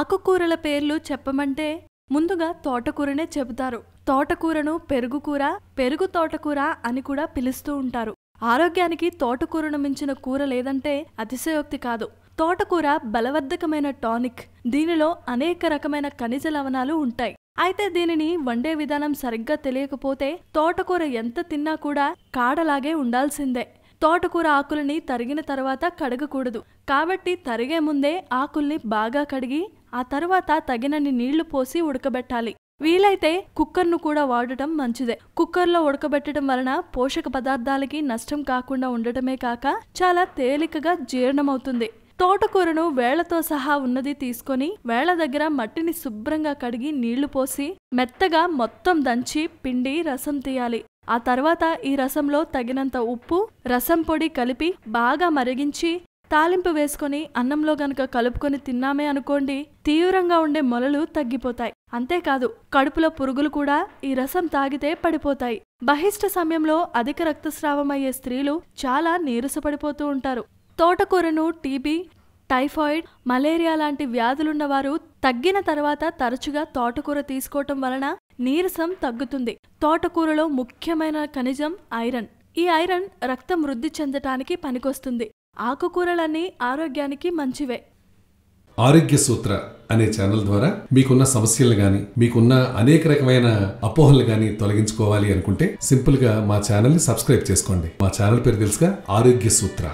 ఆకుకూరల పేర్లు చెప్పమంటే ముందుగా తోటకూరనే చెబుతారు. తోటకూరను పెరుగుకూర పెరుగు తోటకూర అని కూడా పిలుస్తూ ఉంటారు. ఆరోగ్యానికి తోటకూరను మించిన కూర లేదంటే అతిశయోక్తి కాదు. తోటకూర బలవర్ధకమైన టానిక్. దీనిలో అనేక రకమైన ఖనిజ లవణాలు ఉంటాయి. అయితే దీనిని వండే విధానం సరిగ్గా తెలియకపోతే తోటకూర ఎంత తిన్నా కూడా కాడలాగే ఉండాల్సిందే. తోటకూర ఆకులని తరిగిన తర్వాత కడగకూడదు. కాబట్టి తరిగే ముందే ఆకుల్ని బాగా కడిగి ఆ తర్వాత తగినన్ని నీళ్ళు పోసి ఉడకబెట్టాలి. వీలైతే కుక్కర్ను కూడా వాడటం మంచిదే. కుక్కర్లో ఉడకబెట్టడం వలన పోషక పదార్థాలకి నష్టం కాకుండా ఉండటమే కాక చాలా తేలికగా జీర్ణమవుతుంది. తోటకూరను వేళ్ళతో సహా ఉన్నది తీసుకొని వేళ్ళ దగ్గర మట్టిని శుభ్రంగా కడిగి నీళ్ళు పోసి మెత్తగా మొత్తం దంచి పిండి రసం తీయాలి. ఆ తర్వాత ఈ రసంలో తగినంత ఉప్పు రసం పొడి కలిపి బాగా మరిగించి తాలింపు వేసుకొని అన్నంలో గనక కలుపుకొని తిన్నామే అనుకోండి తీవ్రంగా ఉండే మొలలు తగ్గిపోతాయి. అంతేకాదు కడుపులో పురుగులు కూడా ఈ రసం తాగితే పడిపోతాయి. బహిష్ట సమయంలో అధిక రక్తస్రావం అయ్యే స్త్రీలు చాలా నీరసపడిపోతూ ఉంటారు. తోటకూరను టీబీ టైఫాయిడ్ మలేరియా లాంటి వ్యాధులున్నవారు తగ్గిన తర్వాత తరచుగా తోటకూర తీసుకోవటం వలన నీరసం తగ్గుతుంది. తోటకూరలో ముఖ్యమైన ఖనిజం ఐరన్. ఈ ఐరన్ రక్తం వృద్ధి చెందటానికి పనికొస్తుంది. ఆకుకూరలన్నీ ఆరోగ్యానికి మంచివే. ఆరోగ్య సూత్ర అనే ఛానల్ ద్వారా మీకున్న సమస్యలు గాని మీకున్న అనేక రకమైన అపోహలు గాని తొలగించుకోవాలి అనుకుంటే సింపుల్గా మా ఛానల్ని సబ్స్క్రైబ్ చేసుకోండి. మా ఛానల్ పేరు తెలుసుగా ఆరోగ్య సూత్ర.